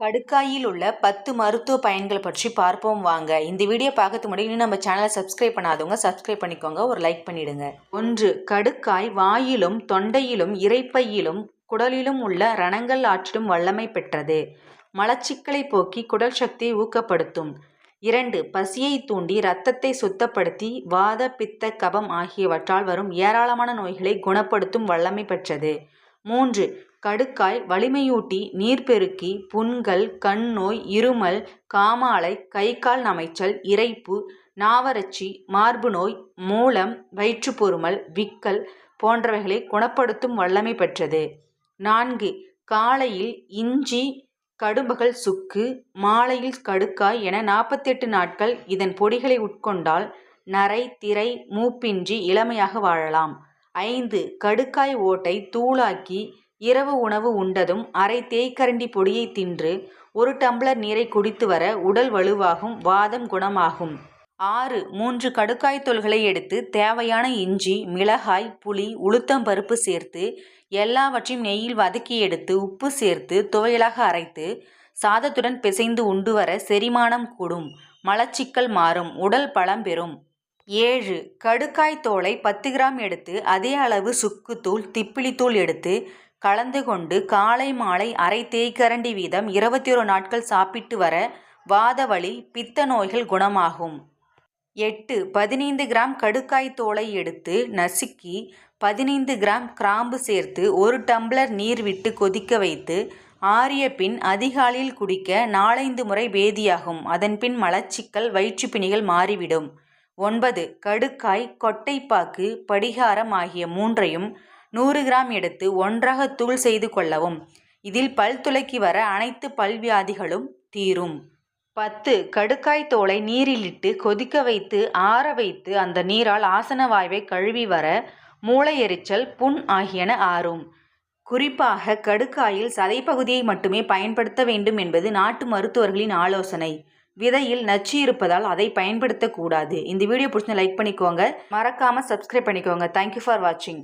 கடுக்காயில் உள்ள பத்து மருத்துவ பயன்கள் பற்றி பார்ப்போம் வாங்க. இந்த வீடியோ பார்க்கறது முன்னாடி இன்னும் நம்ம சேனலை சப்ஸ்கிரைப் பண்ணாதவங்க சப்ஸ்கிரைப் பண்ணிக்கோங்க. ஒரு லைக் பண்ணிடுங்க. ஒன்று கடுக்காய் வாயிலும் தொண்டையிலும் இரைப்பையிலும் குடலிலும் உள்ள ரணங்கள் ஆற்றிடும் வல்லமை பெற்றது. மலச்சிக்கலை போக்கி குடல் சக்தியை ஊக்கப்படுத்தும். இரண்டு பசியை தூண்டி இரத்தத்தை சுத்தப்படுத்தி வாத பித்த கபம் ஆகியவற்றால் வரும் ஏராளமான நோய்களை குணப்படுத்தும் வல்லமை பெற்றது. மூன்று. கடுக்காய் வலிமையூட்டி நீர்ப்பெருக்கி புண்கள் கண்ணோய் இருமல் காமாலை கை கால் நமைச்சல் இரைப்பு நாவறட்சி மார்பு நோய் மூலம் வயிற்றுப்பொருமல் விக்கல் போன்றவைகளை குணப்படுத்தும் வல்லமை பெற்றது. நான்கு. காலையில் இஞ்சி கடும்பகல் சுக்கு மாலையில் கடுக்காய் என நாற்பத்தெட்டு நாட்கள் இதன் பொடிகளை உட்கொண்டால் நரை திரை மூப்பின்றி இளமையாக வாழலாம். ஐந்து கடுக்காய் ஓட்டை தூளாக்கி இரவு உணவு உண்டதும் அரை தேய்க்கரண்டி பொடியை தின்று ஒரு டம்ளர் நீரை குடித்து வர உடல் வலுவாகும் வாதம் குணமாகும். ஆறு மூன்று கடுக்காய் தோள்களை எடுத்து தேவையான இஞ்சி மிளகாய் புளி உளுத்தம் பருப்பு சேர்த்து எல்லாவற்றையும் நெய்யில் வதக்கி எடுத்து உப்பு சேர்த்து துவையலாக அரைத்து சாதத்துடன் பிசைந்து உண்டு வர செரிமானம் கூடும். மலச்சிக்கல் மாறும். உடல் பலம் பெறும். ஏழு. கடுக்காய் தோலை பத்து கிராம் எடுத்து அதே அளவு சுக்குத்தூள் திப்பிலித்தூள் எடுத்து கலந்து கொண்டு காலை மாலை அரை தேய்க்கரண்டி வீதம் இருபத்தி ஒரு நாட்கள் சாப்பிட்டு வர வாதவழி பித்த நோய்கள் குணமாகும். எட்டு. பதினைந்து கிராம் கடுக்காய் தோலை எடுத்து நசுக்கி பதினைந்து கிராம் கிராம்பு சேர்த்து ஒரு டம்ளர் நீர் விட்டு கொதிக்க வைத்து ஆறிய பின் அதிகாலையில் குடிக்க நாலைந்து முறை பேதியாகும் அதன்பின் மலச்சிக்கல் வயிற்றுப்பிணிகள் மாறிவிடும். ஒன்பது கடுக்காய் கொட்டைப்பாக்கு படிகாரம் ஆகிய மூன்றையும் நூறு கிராம் எடுத்து ஒன்றாக தூள் செய்து கொள்ளவும். இதில் பல் துளக்கி வர அனைத்து பல்வியாதிகளும் தீரும். பத்து கடுக்காய் தோலை நீரிலிட்டு கொதிக்க வைத்து ஆற வைத்து அந்த நீரால் ஆசன வாய்வை கழுவி வர மூளை எரிச்சல் புண் ஆகியன ஆறும். குறிப்பாக கடுக்காயில் சதைப்பகுதியை மட்டுமே பயன்படுத்த வேண்டும் என்பது நாட்டு மருத்துவர்களின் ஆலோசனை. விதையில் நச்சு இருப்பதால் அதை பயன்படுத்தக்கூடாது. இந்த வீடியோ பிடிச்சி லைக் பண்ணிக்கோங்க. மறக்காமல் சப்ஸ்கிரைப் பண்ணிக்கோங்க. தேங்க்யூ ஃபார் வாட்சிங்